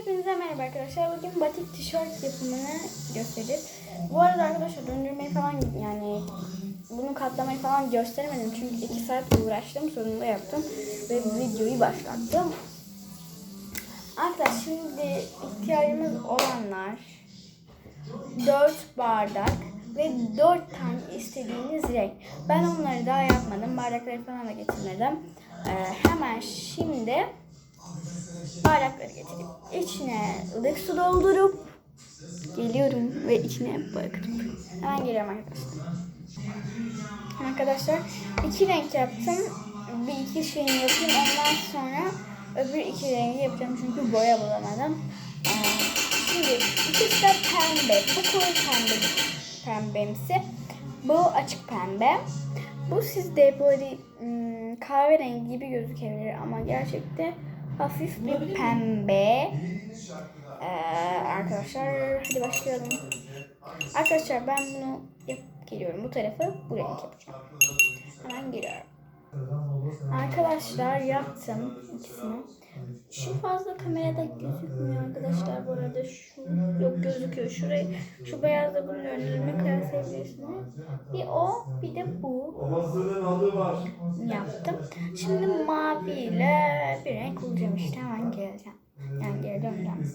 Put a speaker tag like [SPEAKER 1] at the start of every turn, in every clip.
[SPEAKER 1] Hepinize merhaba arkadaşlar. Bugün batik tişört yapımını göstereceğiz. Bu arada arkadaşlar döndürmeyi falan yani bunu katlamayı falan gösteremedim. Çünkü 2 saat uğraştım. Sonunda yaptım. Ve videoyu başlattım. Arkadaşlar şimdi ihtiyacımız olanlar 4 bardak ve 4 tane istediğiniz renk. Ben onları daha yapmadım. Bardakları falan da getirmedim. Ee, hemen şimdi bardakları getirip içine ılık su doldurup geliyorum ve içine bırakıp hemen geliyorum arkadaşlar. Arkadaşlar iki renk yaptım. Bir iki şeyini yapayım ondan sonra öbür iki rengi yapacağım çünkü boya bulamadım. Ee, şimdi ikisi de pembe. Bu koyu pembe pembemsi. Bu açık pembe. Bu sizde böyle ım, kahverengi gibi gözükebilir ama gerçekte hafif bir pembe. Ee, arkadaşlar hadi başlayalım. Arkadaşlar ben bunu yapıp geliyorum. Bu tarafı bu renk yapacağım. Hemen geliyorum. Arkadaşlar yaptım ikisini. Şu fazla kamerada gözükmüyor arkadaşlar bu arada şu yok gözüküyor şurayı şu beyazla bunu döndürme kıyaslayabilirsiniz. Bir o bir de bu yaptım. Şimdi maviyle bir renk bulacağım işte hemen geleceğim. Yani geri döneceğim.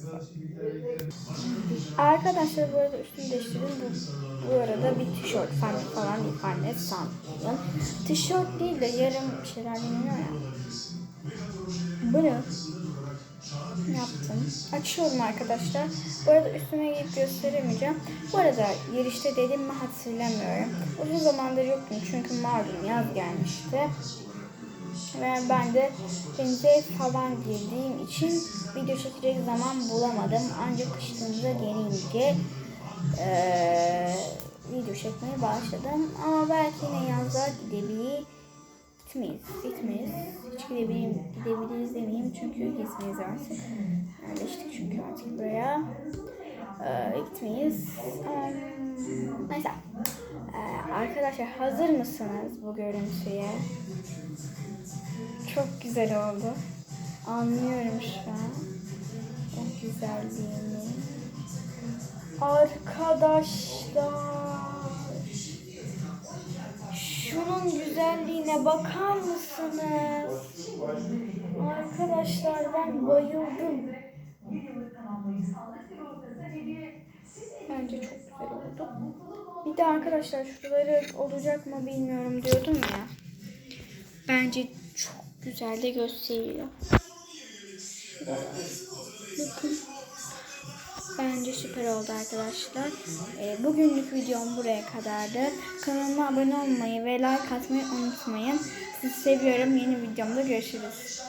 [SPEAKER 1] Arkadaşlar bu arada üstünü değiştirdim. Bu, bu arada bir tişört farklı falan değil. Farklı sandım. Tişört değil de yarım şeyler deniyor ya. Bunu yaptım. Açıyorum arkadaşlar. Bu arada üstüne giyip gösteremeyeceğim. Bu arada yarışta dedim mi hatırlamıyorum. Uzun zamandır yoktum çünkü malum yaz gelmişti. Ve ben de denize falan girdiğim için video çekecek zaman bulamadım. Ancak kışınıza gelince eee, video çekmeye başladım. Ama belki yine yazlar gidebilir. Gitmeyiz, gitmeyiz. Hiç gidebiliriz, gidebiliriz demeyeyim çünkü gitmeyiz artık. Yerleştik çünkü artık buraya. Ee, gitmeyiz. Um, neyse. Ee, arkadaşlar hazır mısınız bu görüntüye? Çok güzel oldu. Anlıyorum şu an. O güzelliğini. Arkadaşlar. Şunun güzelliğine bakar mısınız? Arkadaşlar ben bayıldım. Bence çok güzel oldu. Bir de arkadaşlar şuraları olacak mı bilmiyorum diyordum ya. Bence çok güzel de gösteriyor. Bakın. Bence süper oldu arkadaşlar. Ee, bugünlük videom buraya kadardı. Kanalıma abone olmayı ve like atmayı unutmayın. Sizi seviyorum. Yeni videomda görüşürüz.